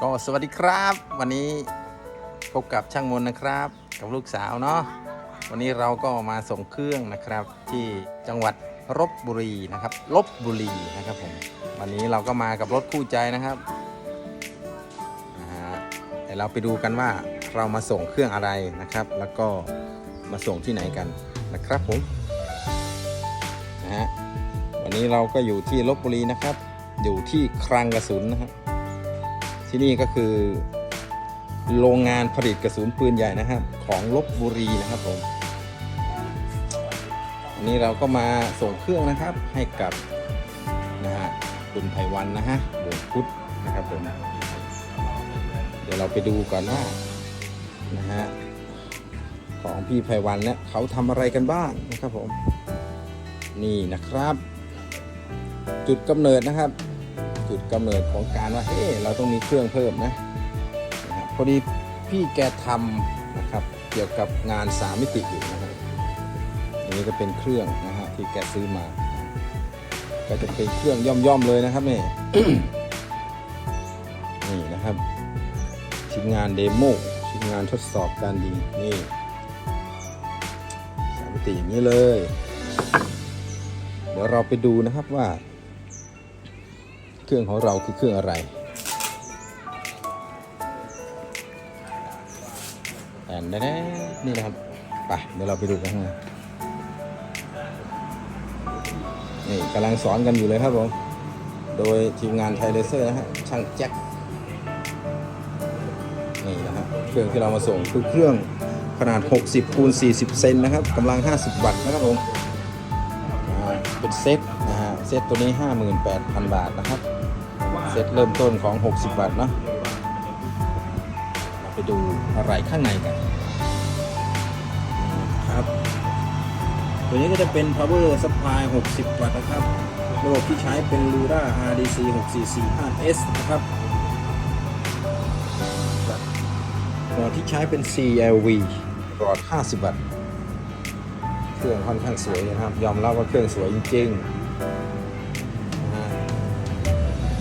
ก็สวัสดีครับ วันนี้พบกับช่างมนนะครับ กับลูกสาวเนาะวันนี้เราก็มาส่งเครื่องนะครับ ที่จังหวัดลบบุรีนะครับลบบุรีนะครับผมวันนี้เราก็มากับรถคู่ใจนะครับนะฮะเดี๋ยวเราไปดูกันว่าเรามาส่งเครื่องอะไรนะครับ แล้วก็มาส่งที่ไหนกันนะครับผมนะฮะวันนี้เราก็อยู่ที่ลบบุรีนะครับ อยู่ที่คลังกระสุนนะครับ ที่นี่ก็คือ โรงงานผลิตกระสุนปืนใหญ่นะครับ ของลบบุรีนะครับผมวันนี้เราก็มาส่งเครื่องนะครับให้กับนะฮะคุณไพวันนะฮะวงพุทธนะครับผมเดี๋ยวเราไปดูก่อนว่านะฮะของพี่ไพวันเนี่ยเขาทำอะไรกันบ้างนะครับผมนี่นะครับ จุดกำเนิดนะครับ จุดกำเนิดของการว่าเฮ้เราต้องมีเครื่องเพิ่มนะนะครับพอดีพี่แกทำนะครับเกี่ยวกับงานสามมิติอยู่นะครับอันนี้ก็เป็นเครื่องนะฮะที่แกซื้อมา ก็จะเป็นเครื่องย่อมๆเลยนะครับนี่นี่นะครับชิ้นงานเดโมชิ้นงานทดสอบการยิงนี่สามมิติอย่างนี้เลย เดี๋ยวเราไปดูนะครับว่า เครื่องของเราคือเครื่องอะไรแอนน่ๆนี่นะครับไปเดี๋ยวเราไปดูกันข้างในนี่กำลังสอนกันอยู่เลยครับผม โดยทีมงานไทยเลเซอร์นะฮะช่างแจ็คนี่นะครับเครื่องที่เรามาส่งคือเครื่องขนาด 60คูณ40 เซนนะครับกำลัง 50 วัตต์นะครับผมเป็นเซตนะฮะเซตตัวนี้ 58,000 บาทนะครับ เซตเริ่มต้นของ 60 บาทเนาะเราไปดูอะไรข้างในกันครับ ตัวนี้ก็จะเป็น power supply 60 วัตต์นะครับ ระบบที่ใช้เป็น Lura RDC 6445S นะครับหลอดที่ใช้เป็น CLV หลอด 50 วัตต์ เครื่องค่อนข้างสวยนะครับ ยอมรับว่าเครื่องสวยจริง ๆ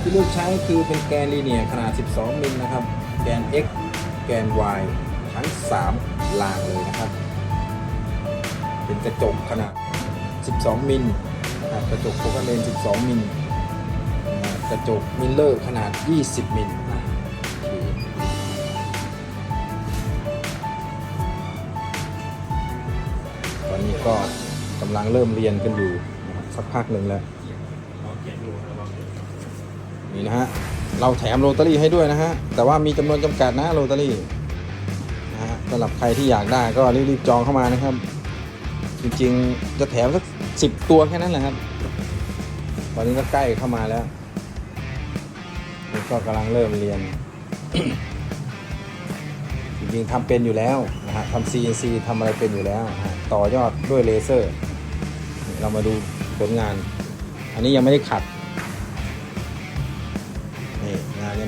ที่ลือกใช้คือเป็นแกนลีเนียขนาด 12 มิลนะครับ แกน X แกน Y ทั้ง 3 ลางเลยนะครับ เป็นกระจกขนาด 12 มิลนะครับกระจกโฟกัสเลนส์12 มิลกระจกมิลเลอร์ขนาด 20 มิลตอนนี้ก็กำลังเริ่มเรียนกันอยู่สักพักหนึ่งแล้ว นะฮะ เราแถมโรตารี่ให้ด้วยนะฮะ แต่ว่ามีจำนวนจำกัดนะโรตารี่นะฮะสำหรับใครที่อยากได้ก็รีบๆจองเข้ามานะครับ จริงๆจะแถมสักสิบตัวแค่นั้นแหละครับ ตอนนี้ก็ใกล้เข้ามาแล้วก็กำลังเริ่มเรียน จริงๆทำเป็นอยู่แล้วนะฮะทำ CNC ทำอะไรเป็นอยู่แล้วะะต่อยอดด้วยเลเซอร์ เรามาดูผลงาน อันนี้ยังไม่ได้ขัด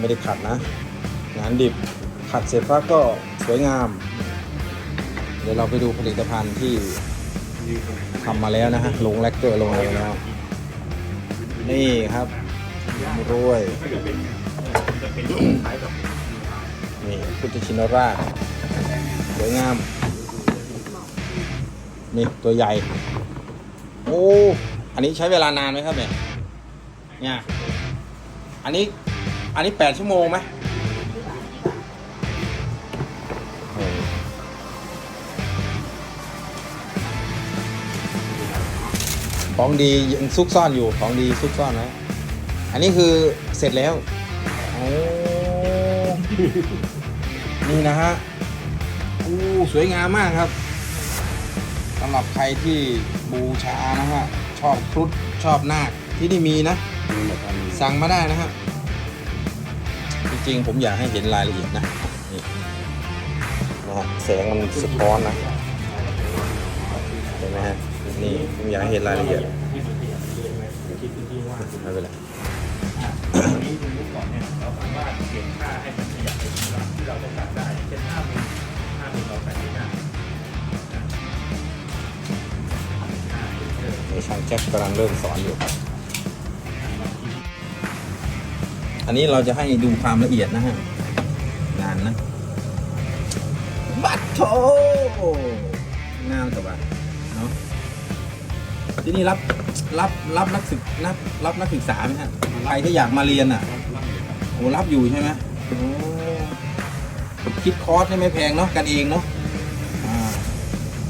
ไม่ได้ขัดนะ งานดิบขัดเสร็จปั๊บก็สวยงาม เดี๋ยวเราไปดูผลิตภัณฑ์ที่ทำมาแล้วนะฮะลงแลกเกอร์ลงอะไรแล้ว นี่ครับรวยนี่พุทธชินราชสวยงาม นี่ตัวใหญ่ โอ้ อันนี้ใช้เวลานานไหมครับเนี่ย เนี่ย อันนี้ อันนี้แปดชั่วโมงไหมโอ้ของดียังซุกซ่อนอยู่ของดีซุกซ่อนไว้อันนี้คือเสร็จแล้วโอ้นี่นะฮะอู้สวยงามมากครับสำหรับใครที่บูชานะฮะชอบครุฑชอบนาคที่นี่มีนะ สั่งมาได้นะฮะ จริงๆ ผมอยากให้เห็นรายละเอียดนะนี่นะฮะแสงมันสะท้อนนะเห็นไหมฮะนี่ผมอยากให้เห็นรายละเอียดไม่เป็นไรนี้คุณรู้ก่อาสามารถเลยครับไปที่เราที่เรารได้เช่น5มิล5มิลเราใส่ที่หน้าในช่างแจ็คกำลังเริ่มสอนอยู่ครับ อันนี้เราจะให้ดูความละเอียดนะฮะงานนะ บัตโถงามแต่ว่าเนาะที่นี่รับรับรับนักศึกรับรับนักศึกษาไหมฮะใครที่อยากมาเรียนอะรับรับอยู่ครับโอ้รับอยู่ใช่ไหมโอ้คิดคอร์สให้ไม่แพงเนาะกันเองเนาะอ่า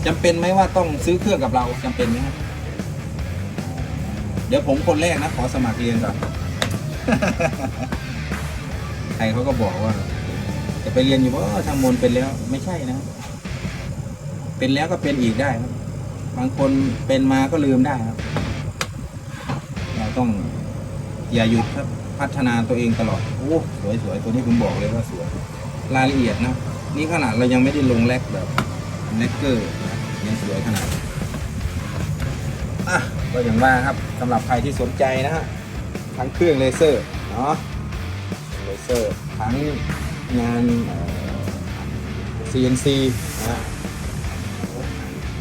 จำเป็นไหมว่าต้องซื้อเครื่องกับเราจำเป็นไหมฮะเดี๋ยวผมคนแรกนะ ขอสมัครเรียนก่อน ใครเขาก็บอกว่า จะไปเรียนอยู่ว่าทางมนเป็นแล้วไม่ใช่นะ เป็นแล้วก็เป็นอีกได้ครับ บางคนเป็นมาก็ลืมได้ครับ เราต้องอย่าหยุดครับพัฒนาตัวเองตลอด โอ้สวยสวยตัวนี้ผมบอกเลยว่าสวย รายละเอียดนะ นี่ขนาดเรายังไม่ได้ลงแลกแบบแลกเกอร์นะยังสวยขนาดอะก็อย่างว่าครับสำหรับใครที่สนใจนะฮะ ทั้งเครื่องเลเซอร์เนาะเลเซอร์ทั้งงาน CNC นะฮะ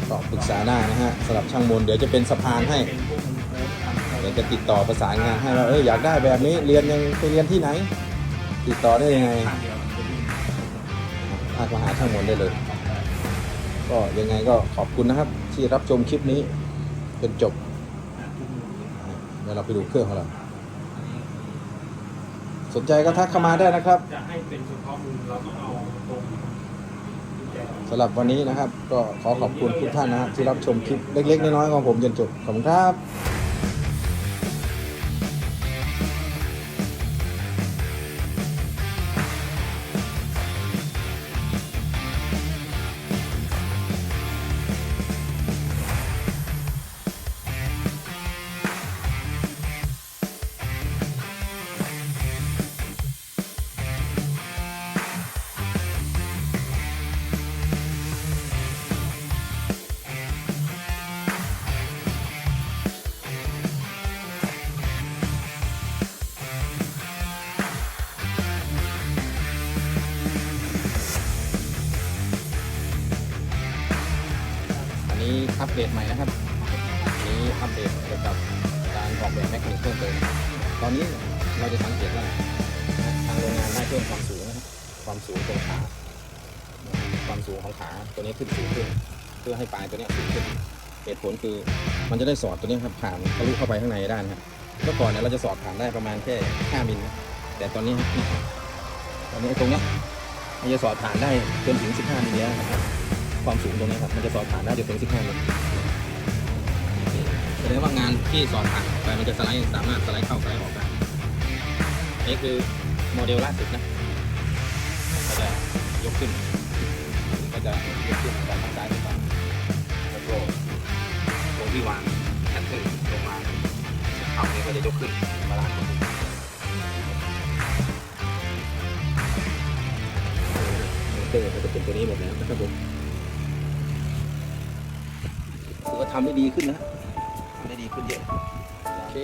ก็ปรึกษาได้นะฮะสำหรับช่างมนเดี๋ยวจะเป็นสะพานให้เดี๋ยวจะติดต่อประสานงานให้ว่าเอออยากได้แบบนี้เรียนยังไปเรียนที่ไหน ติดต่อได้ยังไงข้างเดียวมันจะวิ่งทักมาหาช่างมนได้เลย ก็ยังไงก็ขอบคุณนะครับ ที่รับชมคลิปนี้จนจบเดี๋ยวเราไปดูเครื่องของเรา สนใจก็ทักเข้ามาได้นะครับ จะให้เป็นเฉพาะมือเราต้องเอาตรงแจสำหรับวันนี้นะครับ ก็ขอขอบคุณทุกท่านนะครับที่รับชมคลิปเล็ก ๆ น้อยๆของผมจนจบขอบคุณครับ นนี้อัปเดตใหม่นะครับอันนี้อัปเดตเกี่ยวกับการออกแบบแมคานิกเพิ่มเติมตอนนี้เราจะสังเกตว่าทางโรงงานได้เพิ่มความสูงนะครับความสูงตรงขาความสูงของขาตัวนี้ขึ้นสูงขึ้น เพื่อให้ปลายตัวนี้สูงขึ้นเหตุผลคือมันจะได้สอดตัวนี้ครับผ่านทะลุเข้าไปข้างในได้นะครับเมื่อก่อนเนี่ยเราจะสอดผ่านได้ประมาณแค่5มิลแต่ตอนนี้ตอนนี้ตรงเนี้ยมันจะสอดผ่านได้จนถึง 15มิลแล้วนะครับ ความสูงตรงนี้ครับ มันจะสอดผ่านได้จนถึง 15มิลแสดงว่างานที่สอดผ่านออกไปมันจะสไลด์สามารถสไลด์เข้าสไลด์ออกได้อันนี่คือโมเดลล่าสุดนะก็จะยกขึ้น ก็จะยกขึ้นจากทางซ้ายไปขวาแล้วก็ตรงที่วางแคนเซิลลงมาเอาเนี่ยก็จะยกขึ้นบาลานซ์เตอร์ก็จะเป็นตัวนี้หมดแล้วนะครับผม ถือว่าทำได้ดีขึ้นนะทำได้ดีขึ้นเยอะโอเค